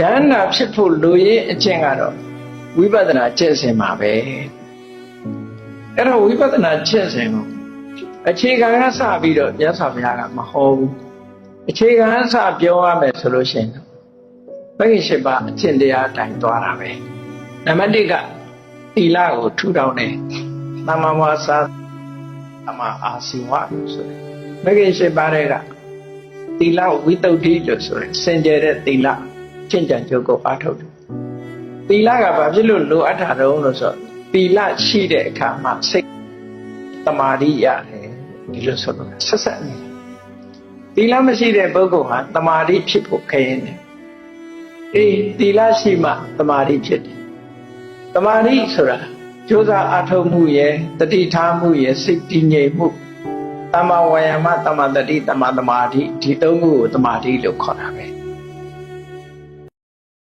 ယန္နာဖြစ်ဖို့လိုရင်းအကျင့်ကတော့ဝိပဿနာကျင့်စဉ်ပါပဲအဲ့တော့ဝိပဿနာကျင့်စဉ်ကိုအခြေခံကစပြီးတော့မြတ်စွာဘုရားကမဟောဘူးအခြေခံကစပြောရမယ်ဆိုလို့ရှိရင်ဘဂိရှိပါအကျင့်တရားအတိုင်းသွားတာပဲနံပါတ်1ကသီလကိုထူထောင်တယ်သမ္မာဝါစာသမ္မာအာစီဝလို့ဆိုတယ်ဘဂိရှိပါတဲ့ကသီလဝိတ္တုဒ္ဓိလို့ဆိုတယ်စင်ကြယ်တဲ့သီလ ကျင့်ကြံကြုတ်ကိုအားထုတ်တယ်သီလကဘာဖြစ်လို့လိုအပ်တာတုံးလို့ဆိုတော့သီလရှိတဲ့အခါမှာစိတ်တမာတိရတယ်ဒီလိုဆိုတော့ဆက်ဆက်နေတယ်သီလမရှိတဲ့ပုဂ္ဂိုလ်ဟာတမာတိဖြစ်ဖို့ခရင်တယ်အေးသီလရှိမှတမာတိဖြစ်တယ်တမာတိဆိုတာကြိုးစားအားထုတ်မှုရယ်တတိထားမှုရယ်စိတ်တည်ငြိမ်မှုတမ္မာဝါယာမတမ္မာတတိတမ္မာသမာဓိဒီသုံးခုကိုတမာတိလို့ခေါ်တာပဲ